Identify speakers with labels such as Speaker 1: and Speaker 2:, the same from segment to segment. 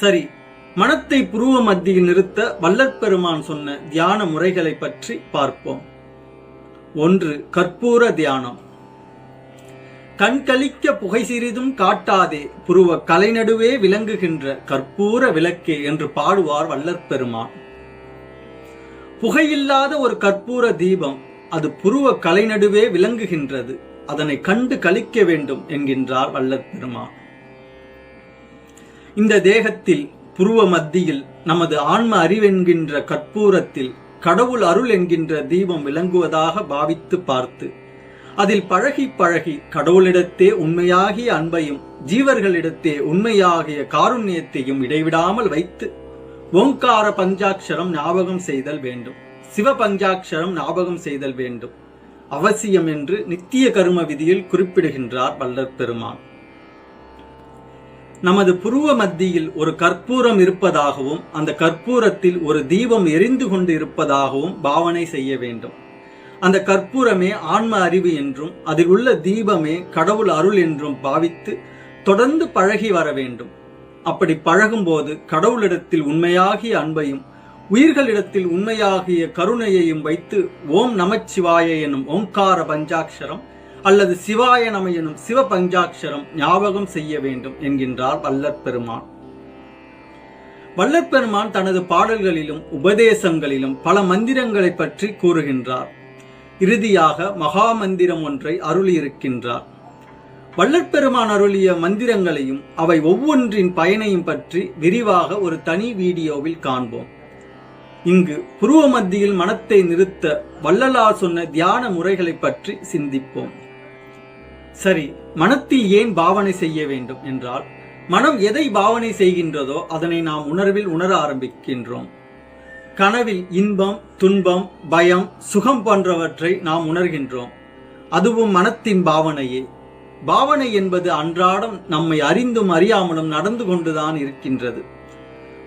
Speaker 1: சரி மனத்தை புருவ மத்தியில் நிறுத்த வல்லற்பெருமான் சொன்ன தியான முறைகளை பற்றி பார்ப்போம். ஒன்று கற்பூர தியானம். கண்களிக்க புகை சிறிதும் காட்டாதே புருவ கலைநடுவே விளங்குகின்ற கற்பூர விளக்கே என்று பாடுவார் வல்லற்பெருமான் புகையில்லாத ஒரு கற்பூர தீபம் அது புருவ கலைநடுவே விளங்குகின்றது அதனை கண்டு கழிக்க வேண்டும் என்கின்றார் வல்லற்பெருமான் இந்த தேகத்தில் புருவ மத்தியில் நமது ஆன்ம அறிவென்கின்ற கற்பூரத்தில் கடவுள் அருள் என்கின்ற தீபம் விளங்குவதாக பாவித்து பார்த்து அதில் பழகி பழகி கடவுளிடத்தே உண்மையாகிய அன்பையும் ஜீவர்களிடத்தே உண்மையாகிய காருண்யத்தையும் இடைவிடாமல் வைத்து ஓங்கார பஞ்சாட்சரம் ஞாபகம் செய்தல் வேண்டும். சிவ பஞ்சாட்சரம் ஞாபகம் செய்தல் வேண்டும். அவசியம் என்று நித்திய கரும விதியில் குறிப்பிடுகின்றார் வல்லற் பெருமான் நமது புருவ மத்தியில் ஒரு கற்பூரம் இருப்பதாகவும் அந்த கற்பூரத்தில் ஒரு தீபம் எரிந்து கொண்டு இருப்பதாகவும் பாவனை செய்ய வேண்டும். அந்த கற்பூரமே ஆன்ம அறிவு என்றும் அதில் உள்ள தீபமே கடவுள் அருள் என்றும் பாவித்து தொடர்ந்து பழகி வர வேண்டும். அப்படி பழகும்போது கடவுளிடத்தில் உண்மையாகிய அன்பையும் உயிர்களிடத்தில் உண்மையாகிய கருணையையும் வைத்து ஓம் நமச்சிவாய எனும் ஓங்கார பஞ்சாட்சரம் அல்லது சிவாய நம எனும் சிவ பஞ்சாட்சரம் ஞாபகம் செய்ய வேண்டும் என்கின்றார் வல்லற் பெருமான் தனது பாடல்களிலும் உபதேசங்களிலும் பல மந்திரங்களை பற்றி கூறுகின்றார். இறுதியாக மகா மந்திரம் ஒன்றை அருளியிருக்கின்றார். வல்லற்பெருமான் அருளிய மந்திரங்களையும் அவை ஒவ்வொன்றின் பயனையும் பற்றி விரிவாக ஒரு தனி வீடியோவில் காண்போம். இங்கு புருவ மத்தியில் மனத்தை நிறுத்த வள்ளலார் சொன்ன தியான முறைகளை பற்றி சிந்திப்போம். சரி மனத்தில் ஏன் பாவனை செய்ய வேண்டும் என்றால் மனம் எதை பாவனை செய்கின்றதோ அதனை நாம் உணர்வில் உணர ஆரம்பிக்கின்றோம். கனவில் இன்பம் துன்பம் பயம் சுகம் போன்றவற்றை நாம் உணர்கின்றோம். அதுவும் மனத்தின் பாவனையே. பாவனை என்பது அன்றாடம் நம்மை அறிந்தும் அறியாமலும் நடந்து கொண்டுதான் இருக்கின்றது.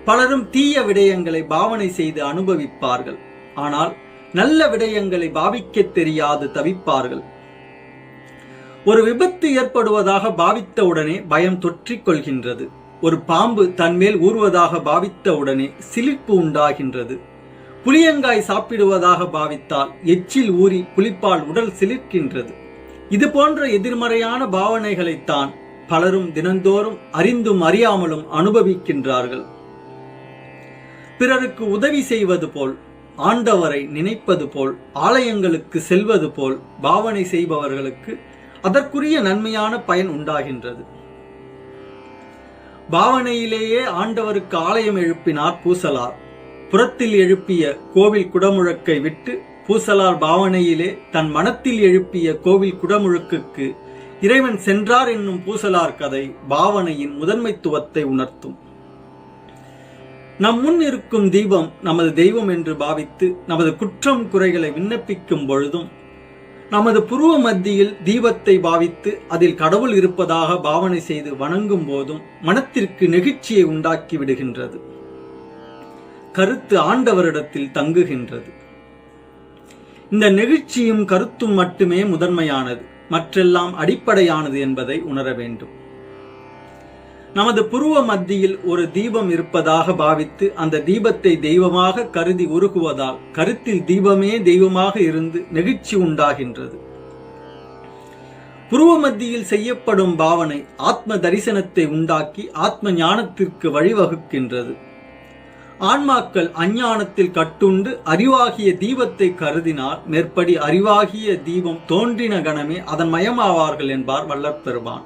Speaker 1: பலரும் தீய விடயங்களை பாவனை செய்து அனுபவிப்பார்கள். ஆனால் நல்ல விடயங்களை பாவிக்க தெரியாது தவிப்பார்கள். ஒரு விபத்து ஏற்படுவதாக பாவித்தவுடனே பயம் தொற்றிக் கொள்கின்றது ஒரு பாம்பு தன்மேல் ஊறுவதாக பாவித்தவுடனே சிலிர்ப்பு உண்டாகின்றது. புளியங்காய் சாப்பிடுவதாக பாவித்தால் எச்சில் ஊறி புளிப்பால் உடல் சிலிர்க்கின்றது. இது போன்ற எதிர்மறையான பாவனைகளைத்தான் பலரும் தினந்தோறும் அறிந்தும் அறியாமலும் அனுபவிக்கின்றார்கள். பிறருக்கு உதவி செய்வது போல் ஆண்டவரை நினைப்பது போல் ஆலயங்களுக்கு செல்வது போல் பாவனை செய்பவர்களுக்கு அதற்குரிய நன்மையான பயன் உண்டாகின்றது. பாவனையிலேயே ஆண்டவருக்கு ஆலயம் எழுப்பினார் பூசலார். புறத்தில் எழுப்பிய கோவில் குடமுழக்கை விட்டு பூசலார் பாவனையிலே தன் மனத்தில் எழுப்பிய கோவில் குடமுழுக்குக்கு இறைவன் சென்றார் என்னும் பூசலார் கதை பாவனையின் முதன்மைத்துவத்தை உணர்த்தும். நம் முன் இருக்கும் தீபம் நமது தெய்வம் என்று பாவித்து நமது குற்றம் குறைகளை விண்ணப்பிக்கும் பொழுதும் நமது புருவ மத்தியில் தீபத்தை பாவித்து அதில் கடவுள் இருப்பதாக பாவனை செய்து வணங்கும் போதும் மனத்திற்கு நெகிழ்ச்சியை உண்டாக்கி விடுகின்றது. கருத்து ஆண்டவரிடத்தில் தங்குகின்றது. இந்த நெகிழ்ச்சியும் கருத்தும் மட்டுமே முதன்மையானது. மற்றெல்லாம் அடிப்படையானது என்பதை உணர வேண்டும். நமது புருவ மத்தியில் ஒரு தீபம் இருப்பதாக பாவித்து அந்த தீபத்தை தெய்வமாக கருதி உருகுவதால் கருத்தில் தீபமே தெய்வமாக இருந்து நெகிழ்ச்சி உண்டாகின்றது. புருவ மத்தியில் செய்யப்படும் பாவனை ஆத்ம தரிசனத்தை உண்டாக்கி ஆத்ம ஞானத்திற்கு வழிவகுக்கின்றது. ஆன்மாக்கள் அஞ்ஞானத்தில் கட்டுண்டு அறிவாகிய தீபத்தை கருதினால் மேற்படி அறிவாகிய தீபம் தோன்றின கணமே அதன் மயமாவார்கள் என்பார் வல்லற்பெருமான்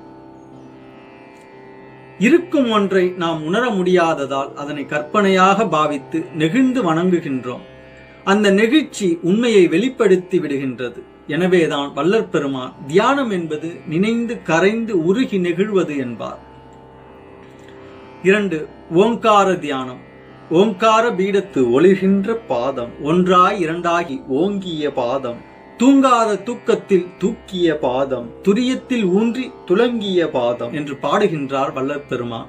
Speaker 1: இருக்கும் ஒன்றை நாம் உணர முடியாததால் அதனை கற்பனையாக பாவித்து நெகிழ்ந்து வணங்குகின்றோம். அந்த நெகிழ்ச்சி உண்மையை வெளிப்படுத்தி விடுகின்றது. எனவேதான் வல்லற் பெருமான் தியானம் என்பது நினைந்து கரைந்து உருகி நெகிழ்வது என்பார். இரண்டு ஓங்கார தியானம். ஓங்கார பீடத்து ஒளிர்கின்ற பாதம் ஒன்றாய் இரண்டாகி ஓங்கிய பாதம் தூங்காத தூக்கத்தில் தூக்கிய பாதம் துரியத்தில் ஊன்றி துலங்கிய பாதம் என்று பாடுகின்றார் வல்லற் பெருமான்.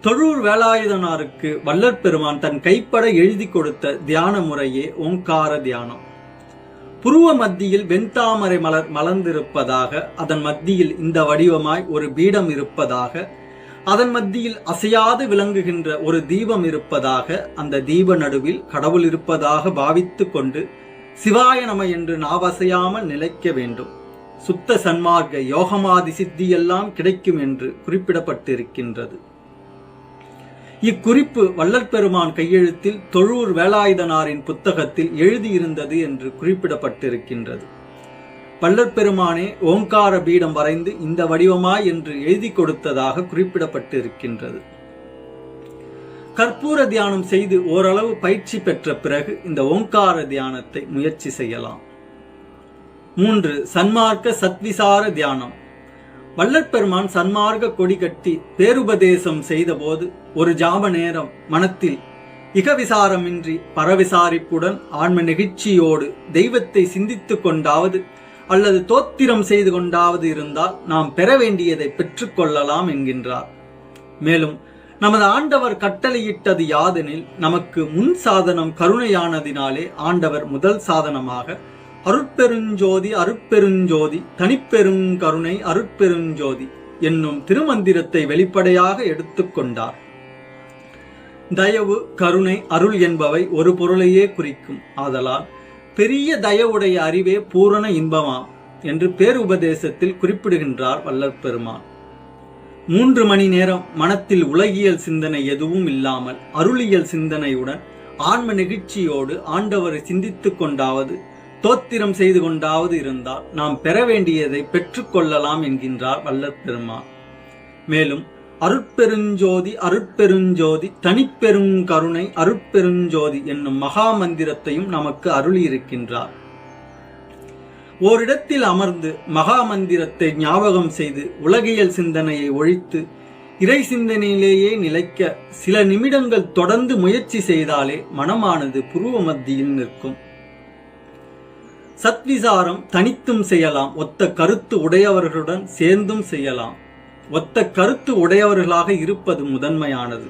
Speaker 1: தொழூர் வேலாயுதனாருக்கு வல்லற்பெருமான் தன் கைப்பட எழுதி கொடுத்த தியான முறையே ஓங்கார தியானம். புருவ மத்தியில் வெண்தாமரை மலர் மலர்ந்திருப்பதாக அதன் மத்தியில் இந்த வடிவமாய் ஒரு பீடம் இருப்பதாக அதன் மத்தியில் அசையாது விளங்குகின்ற ஒரு தீபம் இருப்பதாக அந்த தீப நடுவில் கடவுள் இருப்பதாக பாவித்துக் கொண்டு சிவாய நம என்று நாவசையாமல் நிலைக்க வேண்டும். சுத்த சன்மார்க்க யோகமாதி சித்தியெல்லாம் கிடைக்கும் என்று குறிப்பிடப்பட்டிருக்கின்றது. இக்குறிப்பு வள்ளல் பெருமான் கையெழுத்தில் தொழூர் வேலாயுதனாரின் புத்தகத்தில் எழுதியிருந்தது என்று குறிப்பிடப்பட்டிருக்கின்றது. வள்ளற் பெருமானே ஓங்கார பீடம் வரைந்து இந்த வடிவமாய் என்று எழுதி கொடுத்ததாக குறிப்பிடப்பட்டிருக்கின்றது. கற்பூர தியானம் செய்து ஓரளவு பயிற்சி பெற்ற பிறகு இந்த ஓங்கார தியானத்தை முயற்சி செய்யலாம். மூன்று சன்மார்க்க சத்விசார தியானம். வல்லற்பெருமான் சன்மார்க்க கொடி கட்டி பேருபதேசம் செய்தபோது ஒரு ஜாப நேரம் மனத்தில் இகவிசாரமின்றி பரவிசாரிப்புடன் ஆன்ம நெகிழ்ச்சியோடு தெய்வத்தை சிந்தித்து கொண்டாவது அல்லது தோத்திரம் செய்து கொண்டாவது இருந்தால் நாம் பெற வேண்டியதை பெற்றுக்கொள்ளலாம் என்கின்றார். மேலும் நமது ஆண்டவர் கட்டளையிட்டது யாதெனில் நமக்கு முன் சாதனம் கருணையானதினாலே ஆண்டவர் முதல் சாதனமாக அருட்பெருஞ்சோதி அருட்பெருஞ்சோதி தனிப்பெருங்கருணை அருட்பெருஞ்சோதி என்னும் திருமந்திரத்தை வெளிப்படையாக எடுத்துக்கொண்டார் தயவு கருணை அருள் என்பவை ஒரு பொருளையே குறிக்கும். ஆதலால் பெரிய தயவுடைய அறிவே பூரண இன்பமாம் என்று பேருபதேசத்தில் குறிப்பிடுகின்றார் வல்லற்பெருமான். மூன்று மணி நேரம் மனத்தில் உலகியல் சிந்தனை எதுவும் இல்லாமல் அருளியல் சிந்தனையுடன் ஆன்ம நெகிழ்ச்சியோடு ஆண்டவரை சிந்தித்து கொண்டாவது தோத்திரம் செய்து கொண்டாவது இருந்தால் நாம் பெற வேண்டியதை பெற்றுக்கொள்ளலாம் என்கின்றார் வல்லப்பெருமான் மேலும் அருட்பெருஞ்சோதி அருட்பெருஞ்சோதி தனிப்பெருங்கருணை அருட்பெருஞ்சோதி என்னும் மகா மந்திரத்தையும் நமக்கு அருளியிருக்கின்றார். ஓரிடத்தில் அமர்ந்து மகா மந்திரத்தை ஞாபகம் செய்து உலகியல் சிந்தனையை ஒழித்து இறை சிந்தனையிலேயே நிலைக்க சில நிமிடங்கள் தொடர்ந்து முயற்சி செய்தாலே மனமானது புருவ மத்தியில் நிற்கும். சத்விசாரம் தனித்தும் செய்யலாம் ஒத்த கருத்து உடையவர்களுடன் சேர்ந்தும் செய்யலாம். ஒத்த கருத்து உடையவர்களாக இருப்பது முதன்மையானது.